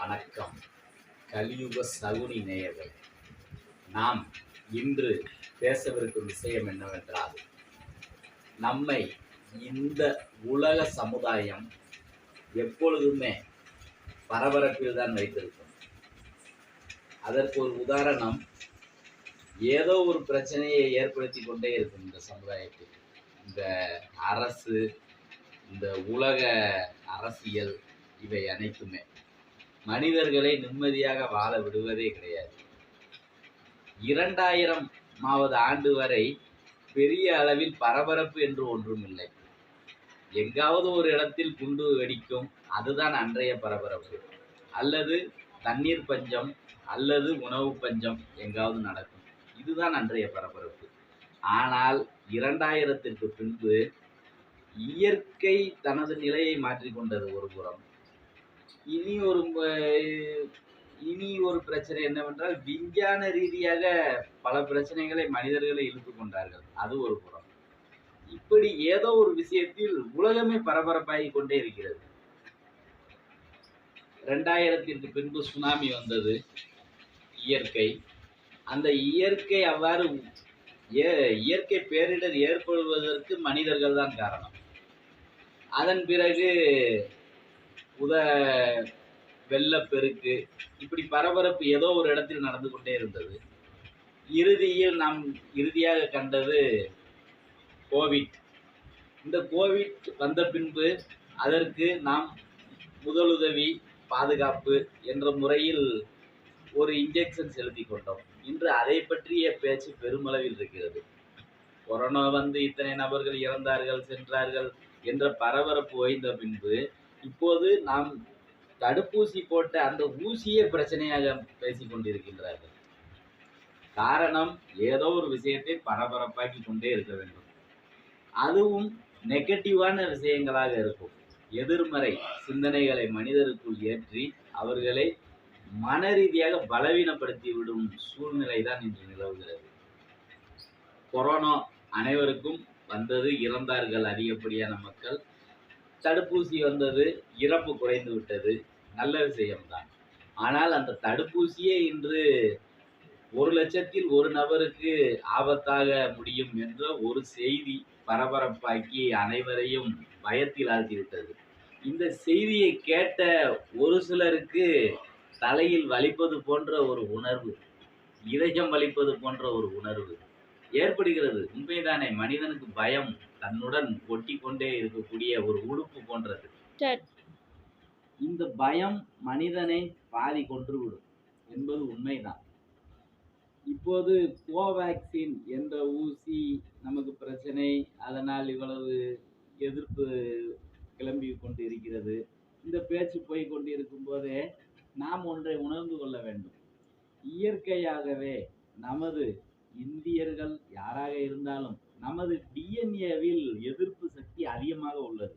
வணக்கம். கலியுக சகுனி நேயர்கள் நாம் இன்று பேசவிருக்கும் விஷயம் என்னவென்றால் நம்மை இந்த உலக சமுதாயம் எப்பொழுதுமே பரபரப்பில் தான் வைத்திருக்கும். அதற்கு ஒரு உதாரணம் ஏதோ ஒரு பிரச்சனையை ஏற்படுத்தி கொண்டே இருக்கும் இந்த சமுதாயத்தில். இந்த அரசு இந்த உலக அரசியல் இவை அனைத்துமே. மனிதர்களை நிம்மதியாக வாழ விடுவதே கிடையாது. இரண்டாயிரம் மாவது ஆண்டு வரை பெரிய அளவில் பரபரப்பு என்று ஒன்றும் இல்லை. எங்காவது ஒரு இடத்தில் குண்டு வெடிக்கும் அதுதான் அன்றைய பரபரப்பு. அல்லது தண்ணீர் பஞ்சம் அல்லது உணவு பஞ்சம் எங்காவது நடக்கும். இதுதான் அன்றைய பரபரப்பு. ஆனால் இரண்டாயிரத்திற்கு பின்பு இயற்கை தனது நிலையை மாற்றிக்கொண்டது ஒரு புறம். இனி ஒரு இனி ஒரு பிரச்சனை என்னவென்றால் விஞ்ஞான ரீதியாக பல பிரச்சனைகளை மனிதர்களை இழுத்து கொண்டார்கள். அது ஒரு புறம். இப்படி ஏதோ ஒரு விஷயத்தில் உலகமே பரபரப்பாகி கொண்டே இருக்கிறது. ரெண்டாயிரத்திற்கு பின்பு சுனாமி வந்தது இயற்கை. அந்த இயற்கை அவ்வாறு ஏ- இயற்கை பேரிடர் ஏற்படுவதற்கு மனிதர்கள் தான் காரணம். அதன் பிறகு உத வெள்ளப்பெருக்கு இப்படி பரபரப்பு ஏதோ ஒரு இடத்தில் நடந்து கொண்டே இருந்தது. இறுதியில் நாம் இறுதியாக கண்டது கோவிட் இந்த கோவிட் வந்த பின்பு அதற்கு நாம் முதலுதவி பாதுகாப்பு என்ற முறையில் ஒரு இன்ஜெக்ஷன் செலுத்தி கொண்டோம். இன்று அதை பற்றிய பேச்சு பெருமளவில் இருக்கிறது. கொரோனா வந்து இத்தனை நபர்கள் இறந்தார்கள் சென்றார்கள் என்ற பரபரப்பு ஓய்ந்த பின்பு இப்போது நாம் தடுப்பூசி போட்ட அந்த ஊசியே பிரச்சனையாக பேசிக் கொண்டிருக்கின்றார்கள். காரணம் ஏதோ ஒரு விஷயத்தை பரபரப்பாக்கி கொண்டே இருக்க வேண்டும். அதுவும் நெகட்டிவான விஷயங்களாக இருக்கும். எதிர்மறை சிந்தனைகளை மனிதருக்குள் ஏற்றி அவர்களை மன ரீதியாக பலவீனப்படுத்தி விடும் சூழ்நிலை தான் இன்று நிலவுகிறது. கொரோனா அனைவருக்கும் வந்தது இறந்தார்கள் அதிகப்படியான மக்கள். தடுப்பூசி வந்தது இறப்பு குறைந்து விட்டது. நல்ல விஷயம்தான். ஆனால் அந்த தடுப்பூசியே இன்று ஒரு லட்சத்தில் ஒரு நபருக்கு ஆபத்தாக முடியும் என்ற ஒரு செய்தி பரபரப்பாக்கி அனைவரையும் பயத்தில் ஆழ்த்திவிட்டது இந்த செய்தியை கேட்ட ஒரு சிலருக்கு தலையில் வலிப்பது போன்ற ஒரு உணர்வு இதயம் வலிப்பது போன்ற ஒரு உணர்வு ஏற்படுகிறது. உண்மைதானே? மனிதனுக்கு பயம் தன்னுடன் ஒட்டி கொண்டே இருக்கக்கூடிய ஒரு உடுப்பு போன்றது. இந்த பயம் மனிதனை பாதி கொன்றுவிடும் என்பது உண்மைதான். இப்போது கோவேக்சின் என்ற ஊசி நமக்கு பிரச்சனை அதனால் இவ்வளவு எதிர்ப்பு கிளம்பி கொண்டு இருக்கிறது இந்த பேச்சு போய் கொண்டு இருக்கும்போதே நாம் ஒன்றை உணர்ந்து கொள்ள வேண்டும். இயற்கையாகவே நமது இந்தியர்கள் யாராக இருந்தாலும் நமது டிஎன்ஏவில் எதிர்ப்பு சக்தி அதிகமாக உள்ளது.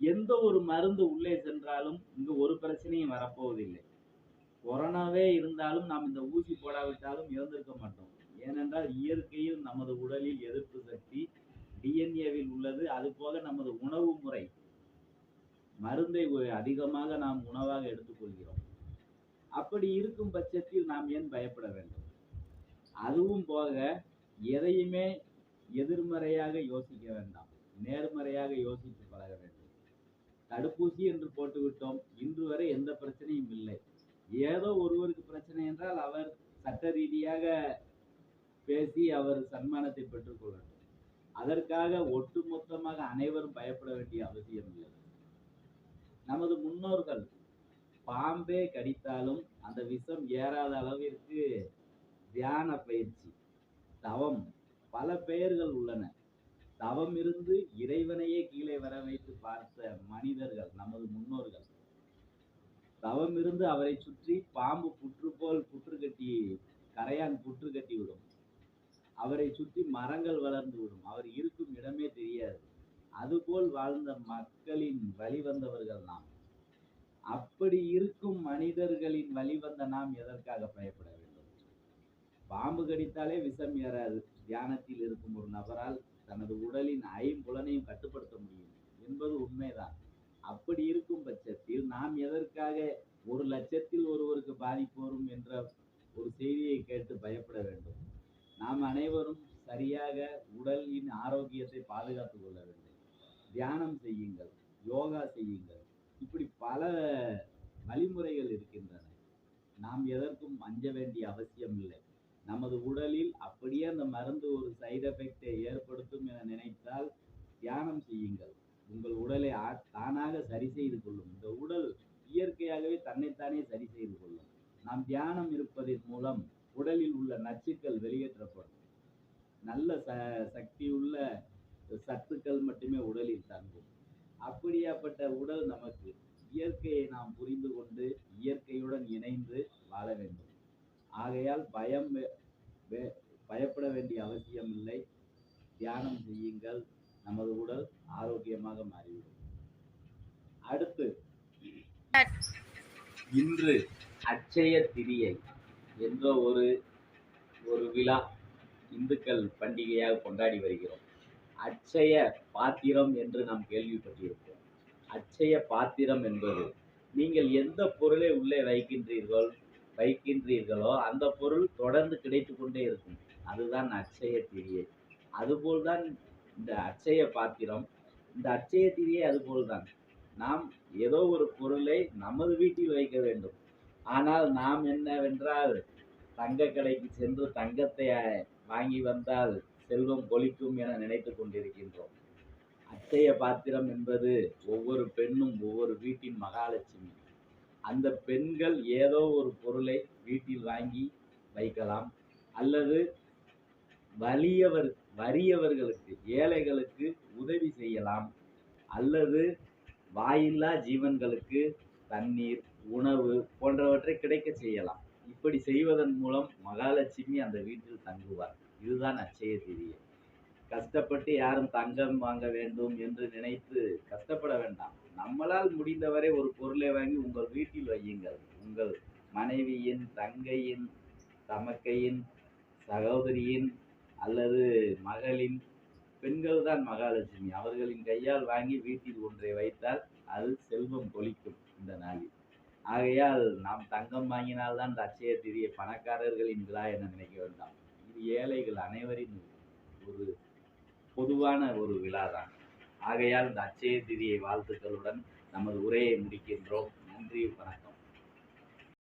எந்த ஒரு மருந்து உள்ளே சென்றாலும் இங்கு ஒரு பிரச்சனையும் வரப்போவதில்லை. கொரோனாவே இருந்தாலும் நாம் இந்த ஊசி போடாவிட்டாலும் இறந்திருக்க மாட்டோம். ஏனென்றால் இயற்கையில் நமது உடலில் எதிர்ப்பு சக்தி டிஎன்ஏவில் உள்ளது. அது போக நமது உணவு முறை. மருந்தை அதிகமாக நாம் உணவாக எடுத்துக்கொள்கிறோம். அப்படி இருக்கும் பட்சத்தில் நாம் ஏன் பயப்பட வேண்டும்? அதுவும் போக எதையுமே எதிர்மறையாக யோசிக்க வேண்டாம். நேர்மறையாக யோசித்து பழக வேண்டும். தடுப்பூசி என்று போட்டுவிட்டோம். இன்று வரை எந்த பிரச்சனையும் இல்லை. ஏதோ ஒருவருக்கு பிரச்சனை என்றால் அவர் சட்ட ரீதியாக பேசி அவர் சன்மானத்தை பெற்றுக்கொள்ளட்டும் அதற்காக ஒட்டுமொத்தமாக அனைவரும் பயப்பட வேண்டிய அவசியம் இல்லை. நமது முன்னோர்கள் பாம்பே கடித்தாலும் அந்த விஷம் ஏறாத அளவிற்கு தியான பயிற்சி தவம் பல பெயர்கள் உள்ளன. தவம் இருந்து இறைவனையே கீழே வர வைத்து பார்த்த மனிதர்கள் நமது முன்னோர்கள். தவம் இருந்து அவரை சுற்றி பாம்பு புற்று போல் புற்று கட்டி கரையான் புற்று கட்டி விடும். அவரை சுற்றி மரங்கள் வளர்ந்து விடும். அவர் இருக்கும் இடமே தெரியாது. அதுபோல் வாழ்ந்த மக்களின் வழிவந்தவர்கள் நாம். அப்படி இருக்கும் மனிதர்களின் வழிவந்த நாம் எதற்காக பயப்பட வேண்டும்? பாம்பு கடித்தாலே விஷம் ஏறாது. தியானத்தில் இருக்கும் ஒரு நபரால் தனது உடலின் ஐம்புலனையும் கட்டுப்படுத்த முடியும் என்பது உண்மைதான். அப்படி இருக்கும் பட்சத்தில் நாம் எதற்காக ஒரு லட்சத்தில் ஒருவருக்கு பாதிப்பு வரும் என்ற ஒரு செய்தியை கேட்டு பயப்பட வேண்டும். நாம் அனைவரும் சரியாக உடலின் ஆரோக்கியத்தை பாதுகாத்துக் கொள்ள வேண்டும். தியானம் செய்யுங்கள் யோகா செய்யுங்கள். இப்படி பல வழிமுறைகள் இருக்கின்றன. நாம் எதற்கும் அஞ்ச வேண்டிய அவசியம் இல்லை. நமது உடலில் அப்படியே அந்த மருந்து ஒரு சைடு எஃபெக்டை ஏற்படுத்தும் என நினைத்தால் தியானம் செய்யுங்கள். உங்கள் உடலை ஆ- தானாக சரி செய்து கொள்ளும். இந்த உடல் இயற்கையாகவே தன்னைத்தானே சரி செய்து கொள்ளும். நாம் தியானம் இருப்பதன் மூலம் உடலில் உள்ள நச்சுக்கள் வெளியேற்றப்படும். நல்ல ச சக்தியுள்ள சத்துக்கள் மட்டுமே உடலில் தங்கும். அப்படியாப்பட்ட உடல் நமக்கு இயற்கையை நாம் புரிந்து கொண்டு இயற்கையுடன் இணைந்து வாழ வேண்டும். ஆகையால் பயம் பயப்பட வேண்டிய அவசியம் இல்லை தியானம் செய்யுங்கள். நமது உடல் ஆரோக்கியமாக மாறிவிடும். அடுத்து இன்று அச்சய திரியை என்ற ஒரு ஒரு விழா இந்துக்கள் பண்டிகையாக கொண்டாடி வருகிறோம். அச்சய பாத்திரம் என்று நாம் கேள்விப்பட்டிருப்போம். அச்சய பாத்திரம் என்பது நீங்கள் எந்த பொருளை உள்ளே வைக்கின்றீர்கள்? வைக்கின்றீர்களோ அந்த பொருள் தொடர்ந்து கிடைத்து கொண்டே இருக்கும். அதுதான் அட்சய திரியை. அதுபோல்தான் இந்த அட்சய பாத்திரம். இந்த அட்சய திரியை அதுபோல்தான். நாம் ஏதோ ஒரு பொருளை நமது வீட்டில் வைக்க வேண்டும். ஆனால் நாம் என்னவென்றால் தங்க கடைக்கு சென்று தங்கத்தை வாங்கி வந்தால் செல்வம் கொலிக்கும் என நினைத்து கொண்டிருக்கின்றோம். அச்சய பாத்திரம் என்பது ஒவ்வொரு பெண்ணும் ஒவ்வொரு வீட்டின் மகாலட்சுமி. அந்த பெண்கள் ஏதோ ஒரு பொருளை வீட்டில் வாங்கி வைக்கலாம். அல்லது வலியவர் வறியவர்களுக்கு ஏழைகளுக்கு உதவி செய்யலாம். அல்லது வாயில்லா ஜீவன்களுக்கு தண்ணீர் உணவு போன்றவற்றை கிடைக்க செய்யலாம். இப்படி செய்வதன் மூலம் மகாலட்சுமி அந்த வீட்டில் தங்குவார். இதுதான் அச்சய திரியை கஷ்டப்பட்டு யாரும் தங்கம் வாங்க வேண்டும் என்று நினைத்து கஷ்டப்பட வேண்டாம். நம்மளால் முடிந்தவரை ஒரு பொருளை வாங்கி உங்கள் வீட்டில் வையுங்கள். உங்கள் மனைவியின் தங்கையின் தமக்கையின் சகோதரியின் அல்லது மகளின் பெண்கள் தான் மகாலட்சுமி. அவர்களின் கையால் வாங்கி வீட்டில் ஒன்றை வைத்தால் அது செல்வம் கொலிக்கும் இந்த நாளில். ஆகையால் நாம் தங்கம் வாங்கினால்தான் இந்த அட்சய திரிய பணக்காரர்களின் விழா என நினைக்க வேண்டாம். இது ஏழைகள் அனைவரின் ஒரு பொதுவான ஒரு விழா தான் ஆகையால் இந்த அச்சய திதியை வாழ்த்துக்களுடன் நமது உரையை முடிக்கின்றோம். நன்றி வணக்கம்.